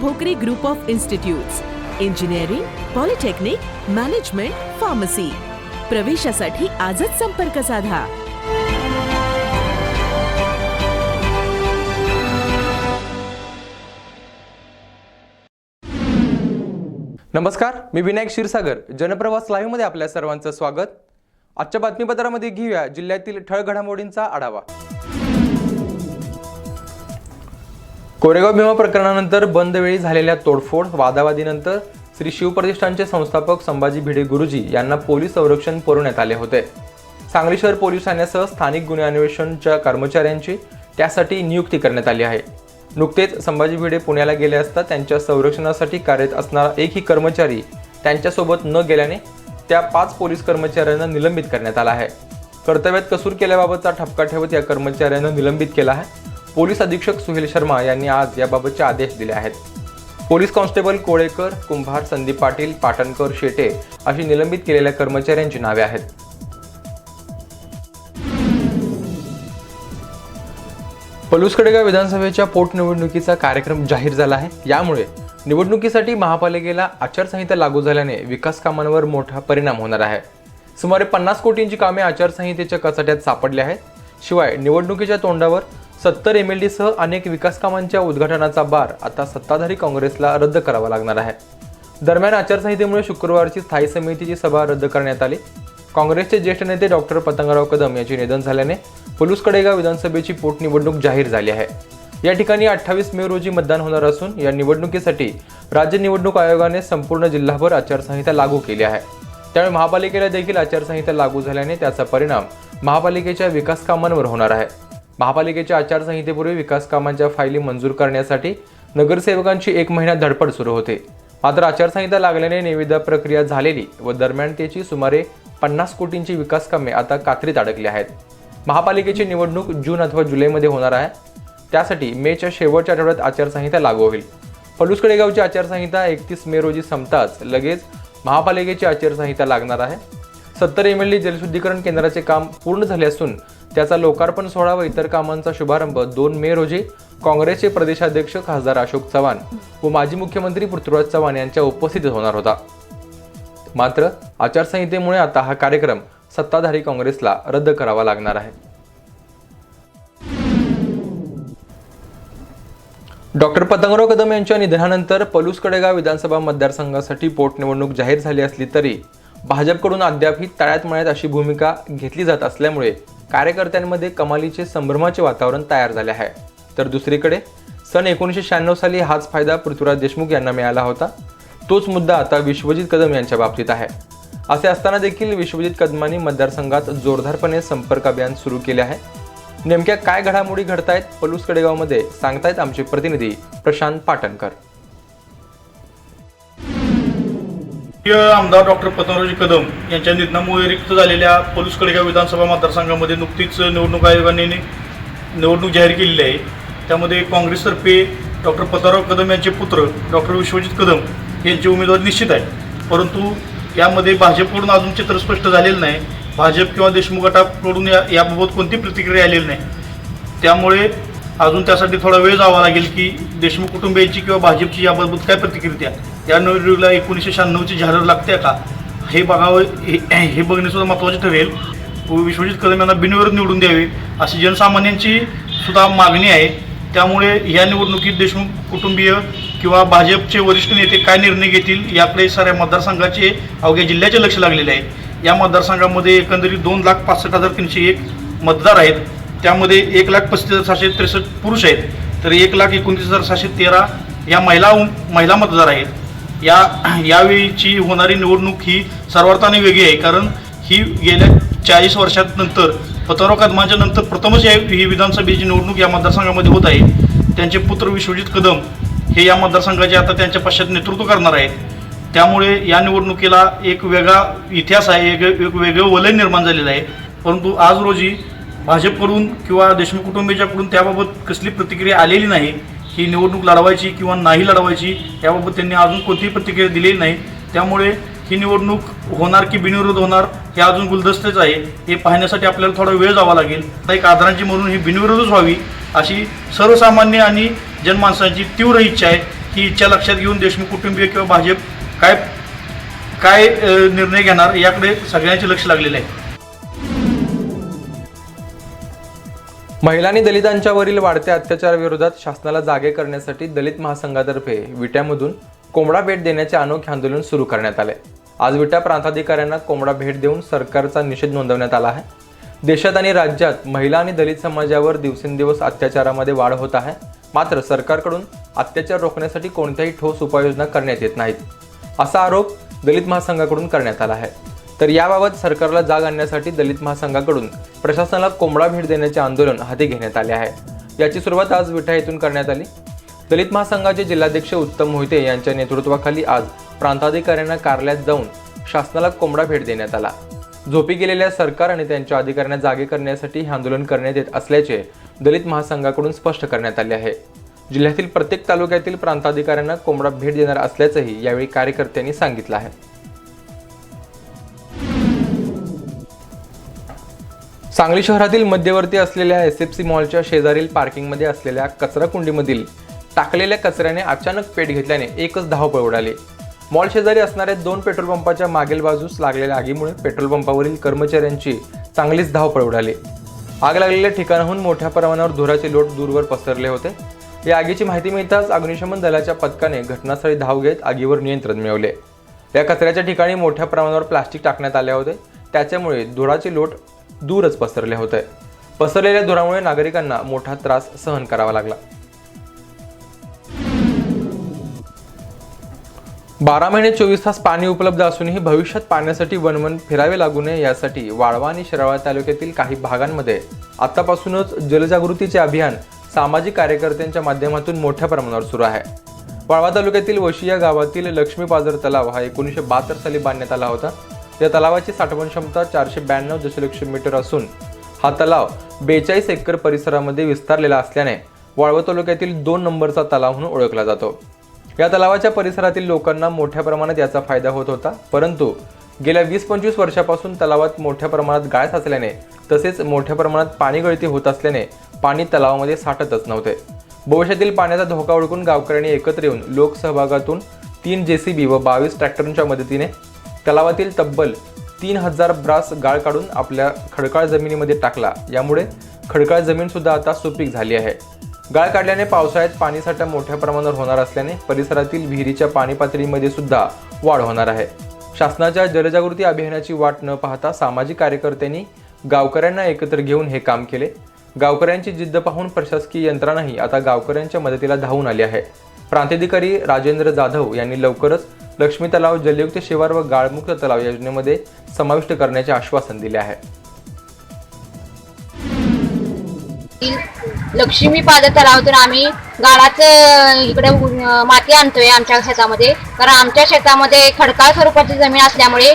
Bhokare group of institutes engineering polytechnic management pharmacy प्रवेशासाठी आजच संपर्क साधा. नमस्कार मी विनायक क्षीरसागर. जनप्रवास लाईव्हमध्ये आपल्या सर्वांचं स्वागत. आजच्या बातमीपत्रामध्ये घेऊया जिल्ह्यातील ठळ घडामोडींचा आढावा. कोरेगाव भीमा प्रकरणानंतर बंद वेळी झालेल्या तोडफोड वादावादीनंतर श्री शिवप्रतिष्ठानचे संस्थापक संभाजी भिडे गुरुजी यांना पोलीस संरक्षण पुरवण्यात आले होते. सांगली शहर पोलीस ठाण्यासह स्थानिक गुन्हे अन्वेषणच्या कर्मचाऱ्यांची त्यासाठी नियुक्ती करण्यात आली आहे. नुकतेच संभाजी भिडे पुण्याला गेले असता त्यांच्या संरक्षणासाठी कार्यरत असणारा एकही कर्मचारी त्यांच्यासोबत न गेल्याने त्या पाच पोलीस कर्मचाऱ्यांना निलंबित करण्यात आला आहे. कर्तव्यात कसूर केल्याबाबतचा ठपका ठेवत या कर्मचाऱ्यांना निलंबित केला आहे. पोलीस अधीक्षक सुहेल शर्मा यांनी आज याबाबतचे आदेश दिले आहेत. पोलीस कॉन्स्टेबल कोळेकर कुंभार संदीप पाटील पाटणकर शेटे अशी निलंबित केलेल्या कर्मचाऱ्यांची नावे आहेत. पलूसकडेगाव विधानसभेच्या पोटनिवडणुकीचा कार्यक्रम जाहीर झाला आहे. यामुळे निवडणुकीसाठी महापालिकेला आचारसंहिता लागू झाल्याने विकास कामांवर मोठा परिणाम होणार आहे. सुमारे पन्नास कोटींची कामे आचारसंहितेच्या कचाट्यात सापडली आहेत. शिवाय निवडणुकीच्या तोंडावर सत्तर एम एल डीसह अनेक विकास कामांच्या उद्घाटनाचा बार आता सत्ताधारी काँग्रेसला रद्द करावा लागणार आहे. दरम्यान आचारसंहितेमुळे शुक्रवारची स्थायी समितीची सभा रद्द करण्यात आली. काँग्रेसचे ज्येष्ठ नेते डॉक्टर पतंगराव कदम यांचे निधन झाल्याने पलूस कडेगाव विधानसभेची पोटनिवडणूक जाहीर झाली आहे. या ठिकाणी अठ्ठावीस मे रोजी मतदान होणार असून या निवडणुकीसाठी राज्य निवडणूक आयोगाने संपूर्ण जिल्हाभर आचारसंहिता लागू केली आहे. त्यामुळे महापालिकेला देखील आचारसंहिता लागू झाल्याने त्याचा परिणाम महापालिकेच्या विकास कामांवर होणार आहे. महापालिकेच्या आचारसंहितेपूर्वी विकास कामांच्या फायली मंजूर करण्यासाठी नगरसेवकांची एक महिना धडपड सुरू होते. मात्र आचारसंहिता लागल्याने निविदा प्रक्रिया झालेली व दरम्यान त्याची सुमारे पन्नास कोटींची विकास कामे आता कात्रीत अडकली आहेत. महापालिकेची निवडणूक जून अथवा जुलैमध्ये होणार आहे. त्यासाठी मेच्या शेवटच्या आठवड्यात आचारसंहिता लागू होईल. पलूसकडेगावची आचारसंहिता एकतीस मे रोजी संपताच लगेच महापालिकेची आचारसंहिता लागणार आहे. सत्तर एम एल डी जलशुद्धीकरण केंद्राचे काम पूर्ण झाले असून त्याचा लोकार्पण सोहळा व इतर कामांचा शुभारंभ दोन मे रोजी काँग्रेसचे प्रदेशाध्यक्ष खासदार अशोक चव्हाण व माजी मुख्यमंत्री पृथ्वीराज चव्हाण यांच्या उपस्थितीत होणार होता. मात्र आचारसंहितेमुळे आता हा कार्यक्रम सत्ताधारी काँग्रेसला रद्द करावा लागणार आहे. डॉक्टर पतंगराव कदम यांच्या निधनानंतर पलूस कडेगाव विधानसभा मतदारसंघासाठी पोटनिवडणूक जाहीर झाली असली तरी भाजपकडून अद्यापही तळ्यात मळ्यात अशी भूमिका घेतली जात असल्यामुळे कार्यकर्त्यांमध्ये कमालीचे संभ्रमाचे वातावरण तयार झाले आहे. तर दुसरीकडे सन एकोणीसशे शहाण्णव साली हाच फायदा पृथ्वीराज देशमुख यांना मिळाला होता. तोच मुद्दा आता विश्वजित कदम यांच्या बाबतीत आहे. असे असताना देखील विश्वजित कदमांनी मतदारसंघात जोरदारपणे संपर्क अभियान सुरू केले आहे. नेमक्या काय घडामोडी घडतायत पलूस कडेगावमध्ये सांगतायत आमचे प्रतिनिधी प्रशांत पाटणकर. आमदार डॉक्टर पतनरावजी कदम यांच्या निधनामुळे रिक्त झालेल्या पलूस कडेगाव विधानसभा मतदारसंघामध्ये नुकतीच निवडणूक आयोगाने निवडणूक जाहीर केलेली आहे. त्यामध्ये काँग्रेसतर्फे डॉक्टर पतनराव कदम यांचे पुत्र डॉक्टर विश्वजित कदम यांचे उमेदवारी निश्चित आहे परंतु यामध्ये भाजपकडून अजून चित्र स्पष्ट झालेलं नाही. भाजप किंवा देशमुख गटाकडून या याबाबत कोणती प्रतिक्रिया आलेली नाही. त्यामुळे अजून त्यासाठी थोडा वेळ जावा लागेल की देशमुख कुटुंबियांची किंवा भाजपची याबाबत काय प्रतिक्रिया या निवडणुकीला एकोणीसशे शहाण्णवची जाहीर लागते का? हे बघावं हे हे बघणे सुद्धा महत्त्वाचे ठरेल. व विश्वजित कदम यांना बिनविरोध निवडून द्यावे अशी जनसामान्यांची सुद्धा मागणी आहे. त्यामुळे या निवडणुकीत देशमुख कुटुंबीय किंवा भाजपचे वरिष्ठ नेते काय निर्णय घेतील याकडे साऱ्या मतदारसंघाचे अवघ्या जिल्ह्याचे लक्ष लागलेले आहे. या मतदारसंघामध्ये एकंदरीत दोन लाख पासष्ट हजार तीनशे एक मतदार आहेत. त्यामध्ये एक लाख पस्तीस हजार सहाशे त्रेसष्ट पुरुष आहेत. तर एक लाख एकोणतीस हजार सहाशे तेरा या महिला महिला मतदार आहेत. या यावेळीची होणारी निवडणूक ही सर्वार्थाने वेगळी आहे. कारण ही गेल्या चाळीस वर्षात नंतर पतंगराव कदमांच्या नंतर प्रथमच या ही विधानसभेची निवडणूक या मतदारसंघामध्ये होत आहे. त्यांचे पुत्र विश्वजित कदम हे या मतदारसंघाचे आता त्यांच्या पश्चात नेतृत्व करणार आहेत. त्यामुळे या निवडणुकीला एक वेगळा इतिहास आहे एक एक वेगळं वलय निर्माण झालेलं आहे. परंतु आज रोजी भाजपकडून किंवा देशमुख कुटुंबियाच्याकडून त्याबाबत कसली प्रतिक्रिया आलेली नाही ही निवडणूक लढवायची किंवा नाही लढवायची याबाबत त्यांनी अजून कोणतीही प्रतिक्रिया दिलेली नाही. त्यामुळे ही निवडणूक होणार की बिनविरोध होणार हे अजून गुलदस्तेच आहे. हे पाहण्यासाठी आपल्याला थोडा वेळ जावा लागेल. आता एक आदरांची म्हणून ही बिनविरोधच व्हावी अशी सर्वसामान्य आणि जनमानसांची तीव्र इच्छा आहे ही इच्छा लक्षात घेऊन देशमुख कुटुंबीय किंवा भाजप काय काय निर्णय घेणार याकडे सगळ्यांचे लक्ष लागलेले आहे. महिला आणि दलितांच्यावरील वाढत्या अत्याचाराविरोधात शासनाला जागे करण्यासाठी दलित महासंघातर्फे विट्यामधून कोंबडा भेट देण्याचे अनोखे आंदोलन सुरू करण्यात आले. आज विटा प्रांताधिकाऱ्यांना कोंबडा भेट देऊन सरकारचा निषेध नोंदवण्यात आला आहे. देशात आणि राज्यात महिला आणि दलित समाजावर दिवसेंदिवस अत्याचारामध्ये वाढ होत आहे. मात्र सरकारकडून अत्याचार रोखण्यासाठी कोणत्याही ठोस उपाययोजना करण्यात येत नाहीत. असा आरोप दलित महासंघाकडून करण्यात आला आहे. तर याबाबत सरकारला जाग आणण्यासाठी दलित महासंघाकडून प्रशासनाला कोंबडा भेट देण्याचे आंदोलन हाती घेण्यात आले आहे. याची सुरुवात आज विठा येथून करण्यात आली. दलित महासंघाचे जिल्हाध्यक्ष उत्तम मोहिते यांच्या नेतृत्वाखाली आज प्रांताधिकाऱ्यांना कार्यालयात जाऊन शासनाला कोंबडा भेट देण्यात आला. झोपी गेलेल्या सरकार आणि त्यांच्या अधिकाऱ्यांना जागे करण्यासाठी हे आंदोलन करण्यात येत असल्याचे दलित महासंघाकडून स्पष्ट करण्यात आले आहे. जिल्ह्यातील प्रत्येक तालुक्यातील प्रांताधिकाऱ्यांना कोंबडा भेट देणार असल्याचंही यावेळी कार्यकर्त्यांनी सांगितलं आहे. सांगली शहरातील मध्यवर्ती असलेल्या एस एफ सी मॉलच्या शेजारील पार्किंगमध्ये असलेल्या कचरा कुंडीमधील टाकलेल्या कचऱ्याने अचानक पेट घेतल्याने एकच धावपळ उडाली. मॉल शेजारी असणाऱ्या दोन पेट्रोल पंपाच्या मागील बाजूस लागलेल्या आगीमुळे पेट्रोल पंपावरील कर्मचाऱ्यांची चांगलीच धावपळ उडाली. आग लागलेल्या ठिकाणाहून मोठ्या प्रमाणावर धुराचे लोट दूरवर पसरले होते. या आगीची माहिती मिळताच अग्निशमन दलाच्या पथकाने घटनास्थळी धाव घेत आगीवर नियंत्रण मिळवले. या कचऱ्याच्या ठिकाणी मोठ्या प्रमाणावर प्लास्टिक टाकण्यात आले होते. त्याच्यामुळे धुराचे लोट दूरच पसरले होते. पसरलेल्या धुरामुळे नागरिकांना मोठा त्रास सहन करावा लागला. बारा महिने चोवीस तास पाणी उपलब्ध असूनही भविष्यात पाण्यासाठी वनवन फिरावे लागू नये यासाठी वाळवा आणि शिराळा तालुक्यातील काही भागांमध्ये आतापासूनच जलजागृतीचे अभियान सामाजिक कार्यकर्त्यांच्या माध्यमातून मोठ्या प्रमाणावर सुरू आहे. वाळवा तालुक्यातील वशी या गावातील लक्ष्मी पाजर तलाव हा एकोणीसशे बहात्तर साली बांधण्यात आला होता. या तलावाची साठवण क्षमता चारशे ब्याण्णव दशलक्ष मीटर असून हा तलाव बेचाळीस एकर परिसरामध्ये विस्तारलेला असल्याने वाळवा तालुक्यातील दोन नंबरचा तलाव म्हणून ओळखला जातो. या तलावाच्या परिसरातील लोकांना मोठ्या प्रमाणात याचा फायदा होत होता परंतु गेल्या वीस पंचवीस वर्षापासून तलावात मोठ्या प्रमाणात गाळ साचल्याने तसेच मोठ्या प्रमाणात पाणी गळती होत असल्याने पाणी तलावामध्ये साठतच नव्हते. भविष्यातील पाण्याचा धोका ओळखून गावकऱ्यांनी एकत्र येऊन लोकसहभागातून तीन जे सी बी व बावीस ट्रॅक्टरांच्या मदतीने तलावातील तब्बल तीन हजार ब्रास गाळ काढून आपल्या खडकाळ जमिनीमध्ये टाकला. यामुळे खडकाळ जमीन सुद्धा आता सुपीक झाली आहे. गाळ काढल्याने पावसाळ्यात पाणीसाठा मोठ्या प्रमाणावर होणार असल्याने परिसरातील विहिरीच्या पाणी पातळीमध्ये सुद्धा वाढ होणार आहे. शासनाच्या जलजागृती अभियानाची वाट न पाहता सामाजिक कार्यकर्त्यांनी गावकऱ्यांना एकत्र घेऊन हे काम केले. गावकऱ्यांची जिद्द पाहून प्रशासकीय यंत्रणाही आता गावकऱ्यांच्या मदतीला धावून आली आहे. प्रांताधिकारी राजेंद्र जाधव यांनी लवकरच लक्ष्मी तलाव जलयुक्त शिवार व गाळमुक्त तलाव योजनेमध्ये समाविष्ट करण्याचे आश्वासन दिले आहे. लक्ष्मी पाद तलावातून आम्ही गाळाचं इकडे माती आणतोय आमच्या शेतामध्ये. कारण आमच्या शेतामध्ये खडकाळ स्वरूपाची जमीन असल्यामुळे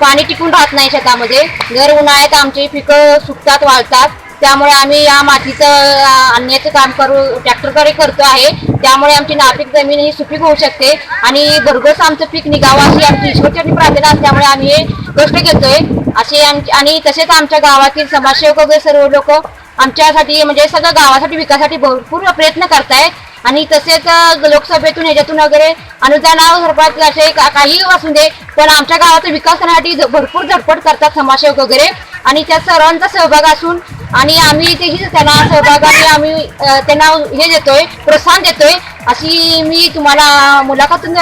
पाणी टिकून राहत नाही शेतामध्ये. दर उन्हाळ्यात आमची पिकं सुकतात वाळतात त्यामुळे आम्ही या मातीचं आणण्याचं काम करू ट्रॅक्टरकडे करतो आहे. त्यामुळे आमची नापीक जमीन ही सुपीक होऊ शकते. आणि भरघोस आमचं पीक निघावं अशी आमची ईश्वरची प्रार्थना असल्यामुळे आम्ही हे कष्ट घेतोय. असे आणि तसेच आमच्या गावातील समाजसेवक वगैरे सर्व लोक आमच्यासाठी म्हणजे सगळं गावासाठी विकासासाठी भरपूर प्रयत्न करताय. आणि तसेच लोकसभेतून ह्याच्यातून वगैरे अनुदानासर्वात असे काही असू दे पण आमच्या गावाचा विकास करण्यासाठी भरपूर धडपड करतात समाजसेवक वगैरे. आणि त्या सर्वांचा सहभाग असून आणि आम्ही तेही त्यांना सहभागाने आम्ही त्यांना हे देतोय प्रोत्साहन देतोय अशी मी तुम्हाला मुलाखतून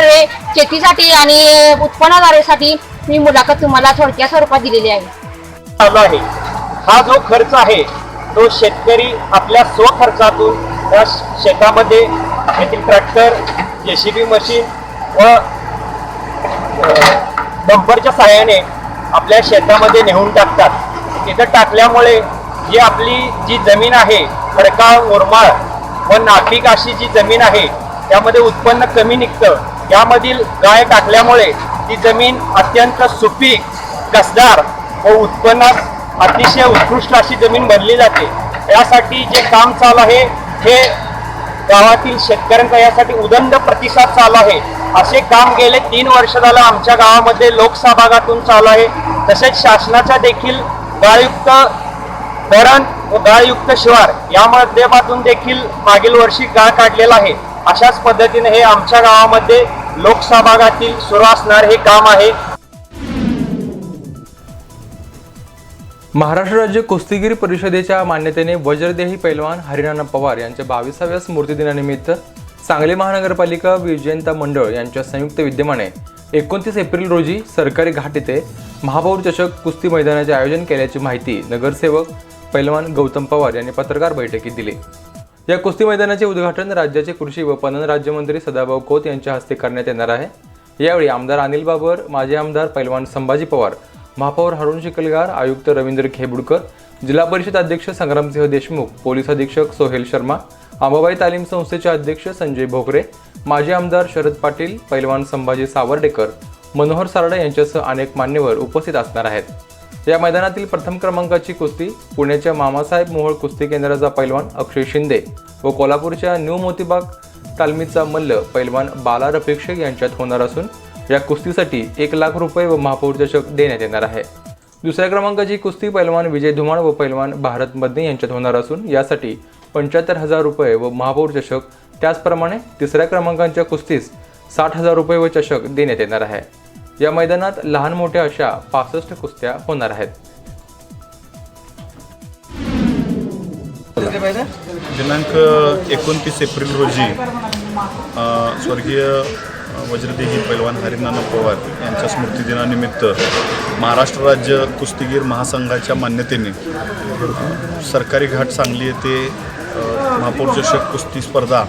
शेतीसाठी आणि उत्पन्नाद्वारेसाठी मी मुलाखत तुम्हाला थोडक्या स्वरूपात दिलेली आहे. चालू आहे. हा जो खर्च आहे तो शेतकरी आपल्या स्वखर्चातून त्या शेतामध्ये येथील ट्रॅक्टर जेसीबी मशीन व डंपरच्या सहाय्याने आपल्या शेतामध्ये नेऊन टाकतात. तिथं टाकल्यामुळे जी आपली जी जमीन आहे खडकाळ मुरमाळ व नापीक अशी जी जमीन आहे त्यामध्ये उत्पन्न कमी निघतं. यामधील गाय टाकल्यामुळे ती जमीन अत्यंत सुपीक कसदार व उत्पन्नात अतिशय उत्कृष्ट अशी जमीन बनली जाते. यासाठी जे काम चालू आहे हे गावातील शेतकऱ्यांचा यासाठी उदंड प्रतिसाद चालू आहे. असे काम गेले तीन वर्ष झालं आमच्या गावामध्ये लोकसहभागातून चालू आहे. तसेच शासनाच्या देखील गाळयुक्त धरण व गाळयुक्त शिवार या माध्यमातून देखील मागील वर्षी गाळ काढलेला आहे. अशाच पद्धतीने हे आमच्या गावामध्ये लोकसहभागातील सुरू असणार हे काम आहे. महाराष्ट्र राज्य कुस्तीगिरी परिषदेच्या मान्यतेने वज्रदेही पैलवान हरिनाना पवार यांच्या बावीसाव्या स्मृतिदिनानिमित्त सांगली महानगरपालिका विजयंता मंडळ यांच्या संयुक्त विद्यमाने एकोणतीस एप्रिल रोजी सरकारी घाट येथे महापौर चषक कुस्ती मैदानाचे आयोजन केल्याची माहिती नगरसेवक पैलवान गौतम पवार यांनी पत्रकार बैठकीत दिली. या कुस्ती मैदानाचे उद्घाटन राज्याचे कृषी व पणन राज्यमंत्री सदाभाऊ खोत यांच्या हस्ते करण्यात येणार आहे. यावेळी आमदार अनिल बाबर माजी आमदार पैलवान संभाजी पवार महापौर हरुण शिकलगार आयुक्त रवींद्र खेबुडकर जिल्हा परिषद अध्यक्ष संग्रामसिंह देशमुख पोलीस अधीक्षक सोहेल शर्मा आंबाबाई तालीम संस्थेचे अध्यक्ष संजय भोकरे माजी आमदार शरद पाटील पैलवान संभाजी सावर्डेकर मनोहर सारडा यांच्यासह अनेक मान्यवर उपस्थित असणार आहेत. या मैदानातील प्रथम क्रमांकाची कुस्ती पुण्याच्या मामासाहेब मोहोळ कुस्ती केंद्राचा पैलवान अक्षय शिंदे व कोल्हापूरच्या न्यू मोतीबाग तालमीचा मल्ल पैलवान बाला रफिक यांच्यात होणार असून या कुस्तीसाठी एक लाख रुपये व महापौर चषक देण्यात येणार आहे. दुसऱ्या क्रमांकाची कुस्ती पैलवान विजय धुमाळ व पैलवान भारत मदने यांच्यात होणार असून यासाठी पंच्याहत्तर हजार रुपये व महापौर चषक त्याचप्रमाणे तिसऱ्या क्रमांकाच्या कुस्तीस साठ हजार रुपये व चषक देण्यात येणार आहे. या मैदानात लहान मोठ्या अशा पासष्ट कुस्त्या होणार आहेत. दिनांक एकोणतीस एप्रिल रोजी स्वर्गीय वज्रदेही पैलवान हरिनाना पवार यांच्या स्मृतिदिनानिमित्त महाराष्ट्र राज्य कुस्तीगीर महासंघाच्या मान्यतेने सरकारी घाट सांगली येथे महापौर चषक कुस्ती स्पर्धा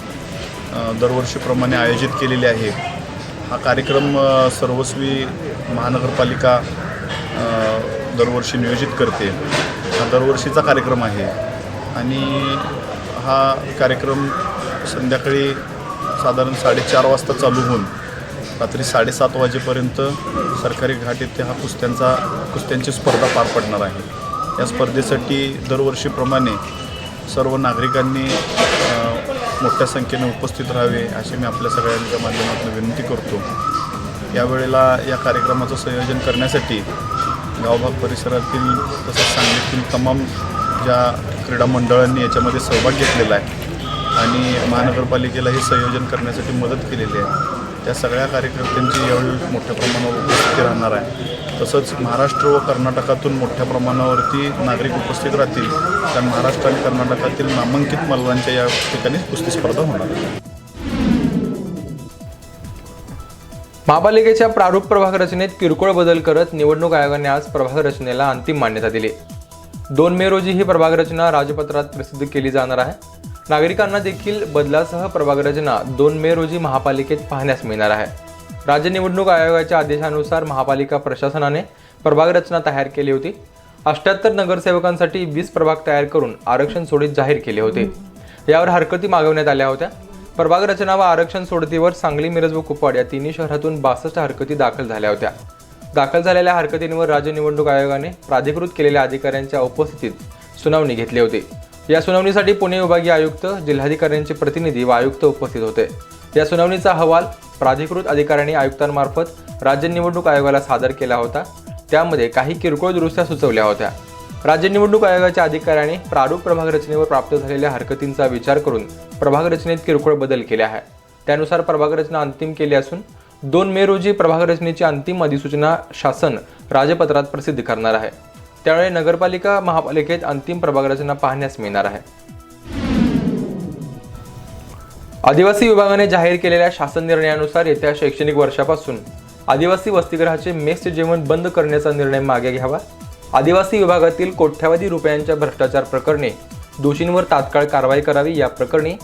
दरवर्षीप्रमाणे आयोजित केलेली आहे. हा कार्यक्रम सर्वस्वी महानगरपालिका दरवर्षी नियोजित करते. हा दरवर्षीचा कार्यक्रम आहे. आणि हा कार्यक्रम संध्याकाळी साधारण साडेचार वाजता चालू होऊन रात्री साडेसात वाजेपर्यंत सरकारी घाट येथे हा कुस्त्यांचा कुस्त्यांची स्पर्धा पार पडणार आहे. या स्पर्धेसाठी दरवर्षीप्रमाणे सर्व नागरिकांनी मोठ्या संख्येने उपस्थित राहावे अशी मी आपल्या सगळ्यांच्या माध्यमातून विनंती करतो. यावेळेला या कार्यक्रमाचं संयोजन करण्यासाठी गावभाग परिसरातील तसंच सांगलीतील तमाम ज्या क्रीडा मंडळांनी याच्यामध्ये सहभाग घेतलेला आहे आणि महानगरपालिकेला हे संयोजन करण्यासाठी मदत केलेली आहे. त्या सगळ्या कार्यकर्त्यांची यावेळी मोठ्या प्रमाणावर उपस्थिती राहणार आहे. तसंच महाराष्ट्र व कर्नाटकातून मोठ्या प्रमाणावरती नागरिक उपस्थित राहतील. कारण महाराष्ट्र आणि कर्नाटकातील नामांकित मल्लांच्या या ठिकाणी कुस्ती स्पर्धा होणार आहे. महापालिकेच्या प्रारूप प्रभाग रचनेत किरकोळ बदल करत निवडणूक आयोगाने आज प्रभाग रचनेला अंतिम मान्यता दिली. दोन मे रोजी ही प्रभाग रचना राजपत्रात प्रसिद्ध केली जाणार आहे. नागरिकांना देखील बदलासह प्रभाग रचना दोन मे रोजी महापालिकेत पाहण्यास मिळणार आहे. राज्य निवडणूक आयोगाच्या आदेशानुसार महापालिका प्रशासनाने प्रभाग रचना तयार केली होती. अष्ट्याहत्तर नगरसेवकांसाठी वीस प्रभाग तयार करून आरक्षण सोडीत जाहीर केले होते. यावर हरकती मागवण्यात आल्या होत्या. प्रभाग रचना व आरक्षण सोडतीवर सांगली मिरज व कुपवाड या तिन्ही शहरातून बासष्ट हरकती दाखल झाल्या होत्या. दाखल झालेल्या हरकतींवर राज्य निवडणूक आयोगाने प्राधिकृत केलेल्या अधिकाऱ्यांच्या उपस्थितीत सुनावणी घेतली होती. या सुनावणीसाठी पुणे विभागीय आयुक्त जिल्हाधिकाऱ्यांचे प्रतिनिधी व आयुक्त उपस्थित होते. या सुनावणीचा अहवाल प्राधिकृत अधिकाऱ्यांनी आयुक्तांमार्फत राज्य निवडणूक आयोगाला सादर केला होता. त्यामध्ये काही किरकोळ दुरुस्त्या सुचवल्या होत्या. राज्य निवडणूक आयोगाच्या अधिकाऱ्यांनी प्रारूप प्रभाग रचनेवर प्राप्त झालेल्या हरकतींचा विचार करून प्रभाग रचनेत किरकोळ बदल केले आहे त्यानुसार प्रभाग रचना अंतिम केली असून दोन मे रोजी प्रभाग रचनेची अंतिम अधिसूचना शासन राजपत्रात प्रसिद्ध करणार आहे. त्यामुळे नगरपालिका महापालिकेत अंतिम प्रभाग रचना पाहण्यास मिळणार आहे. आदिवासी विभागाने जाहीर केलेल्या शासन निर्णयानुसार येत्या शैक्षणिक वर्षापासून आदिवासी वसतिगृहाचे मेस जेवण बंद करण्याचा निर्णय मागे घ्यावा. आदिवासी विभागातील कोट्यावधी रुपयांच्या भ्रष्टाचार प्रकरणी दोषींवर तात्काळ कारवाई करावी या प्रकरणी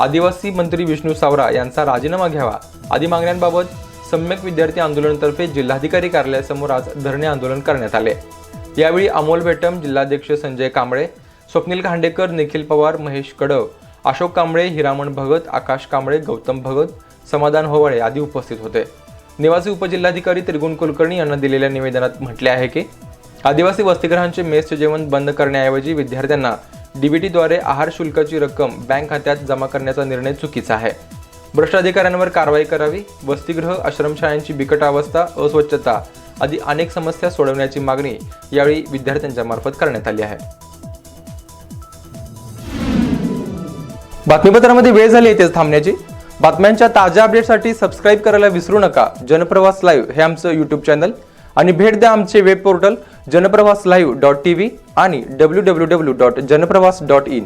आदिवासी मंत्री विष्णू सावरा यांचा राजीनामा घ्यावा आदी मागण्यांबाबत सम्यक विद्यार्थी आंदोलनातर्फे जिल्हाधिकारी कार्यालयासमोर आज धरणे आंदोलन करण्यात आले. यावेळी अमोल बेटम जिल्हाध्यक्ष संजय कांबळे स्वप्नील खांडेकर निखिल पवार महेश कडव अशोक कांबळे हिरामण भगत आकाश कांबळे गौतम भगत समाधान होवाळे आदी उपस्थित होते. निवासी उपजिल्हाधिकारी त्रिगुण कुलकर्णी यांना दिलेल्या निवेदनात म्हटले आहे की आदिवासी वसतिगृहांचे मेसचे जेवण बंद करण्याऐवजी विद्यार्थ्यांना डीबीटीद्वारे आहार शुल्काची रक्कम बँक खात्यात जमा करण्याचा निर्णय चुकीचा आहे. भ्रष्ट अधिकाऱ्यांवर कारवाई करावी वसतिगृह आश्रमशाळांची बिकट अवस्था अस्वच्छता आदी अनेक समस्या सोडवण्याची मागणी यावेळी विद्यार्थ्यांच्या मार्फत करण्यात आली आहे. बातमीपत्रामध्ये वेळ झाली इथेच थांबण्याची. बातम्यांच्या ताज्या अपडेटसाठी सबस्क्राईब करायला विसरू नका. जनप्रवास लाईव्ह हे आमचं यूट्यूब चॅनल आणि भेट द्या आमचे web portal Janpravas live dot T V आणि W W W dot Janpravas dot in